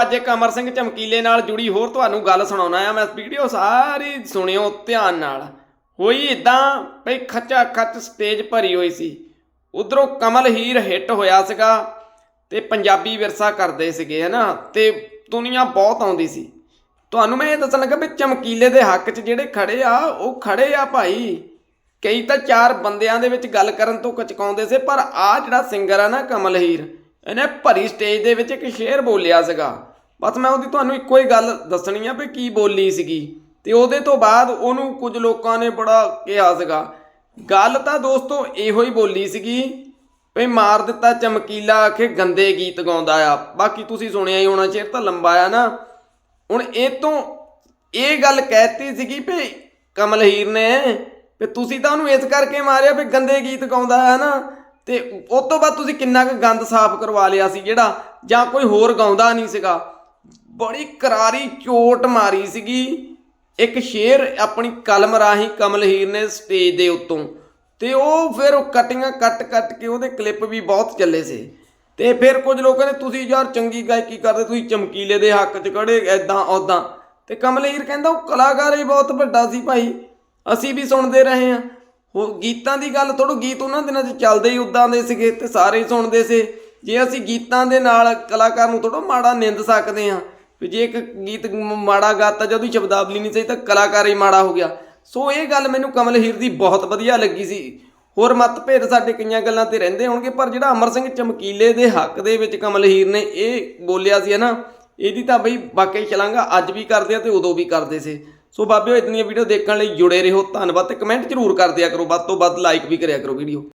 ਅੱਜ ਇੱਕ ਅਮਰ ਸਿੰਘ ਚਮਕੀਲੇ ਨਾਲ ਜੁੜੀ ਹੋਰ ਤੁਹਾਨੂੰ ਗੱਲ ਸੁਣਾਉਣਾ ਆ ਮੈਂ। ਵੀਡੀਓ ਸਾਰੀ ਸੁਣਿਓ ਧਿਆਨ ਨਾਲ। ਹੋਈ ਇਦਾਂ ਭਈ ਖੱਚਾ ਖੱਚ ਸਟੇਜ ਭਰੀ ਹੋਈ ਸੀ। ਉਧਰੋਂ ਕਮਲ ਹੀਰ ਹਿੱਟ ਹੋਇਆ ਸੀਗਾ ਤੇ ਪੰਜਾਬੀ ਵਿਰਸਾ ਕਰਦੇ ਸੀਗੇ, ਹਨਾ? ਤੇ ਦੁਨੀਆ ਬਹੁਤ ਆਉਂਦੀ ਸੀ। ਤੁਹਾਨੂੰ ਮੈਂ ਇਹ ਦੱਸਣ ਲੱਗਾ ਵੀ ਚਮਕੀਲੇ ਦੇ ਹੱਕ 'ਚ ਜਿਹੜੇ ਖੜੇ ਆ, ਉਹ ਖੜੇ ਆ ਭਾਈ। ਕਈ ਤਾਂ ਚਾਰ ਬੰਦਿਆਂ ਦੇ ਵਿੱਚ ਗੱਲ ਕਰਨ ਤੋਂ ਕਚਕਾਉਂਦੇ ਸੀ, ਪਰ ਆ ਜਿਹੜਾ ਸਿੰਗਰ ਆ ਨਾ ਕਮਲ ਹੀਰ ਇਹਨੇ ਭਰੀ ਸਟੇਜ ਦੇ ਵਿੱਚ ਇੱਕ ਸ਼ੇਰ ਬੋਲਿਆ ਸੀਗਾ। ਬਸ ਮੈਂ ਉਹਦੀ ਤੁਹਾਨੂੰ ਇੱਕੋ ਹੀ ਗੱਲ ਦੱਸਣੀ ਆ ਵੀ ਕੀ ਬੋਲੀ ਸੀਗੀ। ਤੇ ਉਹਦੇ ਤੋਂ ਬਾਅਦ ਉਹਨੂੰ ਕੁਝ ਲੋਕਾਂ ਨੇ ਬੜਾ ਕਿਹਾ ਸੀਗਾ। ਗੱਲ ਤਾਂ ਦੋਸਤੋ ਇਹੋ ਹੀ ਬੋਲੀ ਸੀਗੀ ਵੀ ਮਾਰ ਦਿੱਤਾ ਚਮਕੀਲਾ ਆਖੇ ਗੰਦੇ ਗੀਤ ਗਾਉਂਦਾ ਆ। ਬਾਕੀ ਤੁਸੀਂ ਸੁਣਿਆ ਹੀ ਹੋਣਾ, ਸ਼ੇਰ ਤਾਂ ਲੰਬਾ ਆ ਨਾ। ਹੁਣ ਇਹ ਤੋਂ ਇਹ ਗੱਲ ਕਹਿਤੀ ਸੀਗੀ ਵੀ ਕਮਲ ਹੀਰ ਨੇ ਵੀ ਤੁਸੀਂ ਤਾਂ ਉਹਨੂੰ ਇਸ ਕਰਕੇ ਮਾਰਿਆ ਵੀ ਗੰਦੇ ਗੀਤ ਗਾਉਂਦਾ ਹੈ ਨਾ। ਤੇ ਉਸ ਤੋਂ ਬਾਅਦ ਤੁਸੀਂ ਕਿੰਨਾ ਕੁ ਗੰਦ ਸਾਫ਼ ਕਰਵਾ ਲਿਆ ਸੀ, ਜਿਹੜਾ ਜਾਂ ਕੋਈ ਹੋਰ ਗਾਉਂਦਾ ਨਹੀਂ ਸੀਗਾ। ਬੜੀ ਕਰਾਰੀ ਚੋਟ ਮਾਰੀ ਸੀਗੀ। ਇੱਕ ਸ਼ੇਰ ਆਪਣੀ ਕਲਮ ਰਾਹੀਂ ਕਮਲ ਹੀਰ ਨੇ ਸਟੇਜ ਦੇ ਉੱਤੋਂ। ਤੇ ਉਹ ਫਿਰ ਉਹ ਕਟਿੰਗਾਂ ਕੱਟ ਕੱਟ ਕੇ ਉਹਦੇ ਕਲਿੱਪ ਵੀ ਬਹੁਤ ਚੱਲੇ ਸੀ। ਤੇ ਫਿਰ ਕੁਝ ਲੋਕਾਂ ਨੇ ਤੁਸੀਂ ਯਾਰ ਚੰਗੀ ਗਾਇਕੀ ਕਰਦੇ, ਤੁਸੀਂ ਚਮਕੀਲੇ ਦੇ ਹੱਕ 'ਚ ਖੜੇ ਐਦਾਂ ਔਦਾਂ ਤੇ ਕਮਲ ਹੀਰ ਕਹਿੰਦਾ, ਉਹ ਕਲਾਕਾਰ ਹੀ ਬਹੁਤ ਵੱਡਾ ਸੀ ਭਾਈ। ਅਸੀਂ ਵੀ ਸੁਣਦੇ ਰਹੇ ਹਾਂ। ਉਹ ਗੀਤਾਂ ਦੀ ਗੱਲ ਥੋੜੋ ਗੀਤ ਉਹਨਾਂ ਦਿਨਾਂ 'ਚ ਚੱਲਦੇ ਹੀ ਉਦਾਂ ਦੇ ਸੀਗੇ ਤੇ ਸਾਰੇ ਹੀ ਸੁਣਦੇ ਸੀ। ਜੇ ਅਸੀਂ ਗੀਤਾਂ ਦੇ ਨਾਲ ਕਲਾਕਾਰ ਨੂੰ ਥੋੜੋ ਮਾੜਾ ਨਿੰਦ ਸਕਦੇ ਹਾਂ, ਵੀ ਜੇ ਇੱਕ ਗੀਤ ਮਾੜਾ ਗਾਤਾ ਜਦੋਂ ਸ਼ਬਦਾਵਲੀ ਨਹੀਂ ਸਹੀ ਤਾਂ ਕਲਾਕਾਰ ਹੀ ਮਾੜਾ ਹੋ ਗਿਆ। ਸੋ ਇਹ ਗੱਲ ਮੈਨੂੰ ਕਮਲ ਹੀਰ ਦੀ ਬਹੁਤ ਵਧੀਆ ਲੱਗੀ ਸੀ। ਹੋਰ ਮਤਭੇਦ ਸਾਡੇ ਕਈਆਂ ਗੱਲਾਂ ਤੇ ਰਹਿੰਦੇ ਹੋਣਗੇ, ਪਰ ਜਿਹੜਾ ਅਮਰ ਸਿੰਘ ਚਮਕੀਲੇ ਦੇ ਹੱਕ ਦੇ ਵਿੱਚ ਕਮਲ ਹੀਰ ਨੇ ਇਹ ਬੋਲਿਆ ਸੀ ਨਾ, ਇਹਦੀ ਤਾਂ ਬਈ ਵਾਕਈ ਚਲਾਂਗਾ ਅੱਜ ਵੀ ਕਰਦੇ ਆ ਤੇ ਉਦੋਂ ਵੀ ਕਰਦੇ ਸੀ। ਸੋ ਬਾਬਿਓ, ਇਤਨੀਆਂ ਵੀਡੀਓ ਦੇਖਣ ਲਈ ਜੁੜੇ ਰਹੋ। ਧੰਨਵਾਦ ਤੇ ਕਮੈਂਟ ਜ਼ਰੂਰ ਕਰ ਦਿਆ ਕਰੋ। ਵੱਧ ਤੋਂ ਵੱਧ ਲਾਈਕ ਵੀ ਕਰਿਆ ਕਰੋ ਵੀਡੀਓ।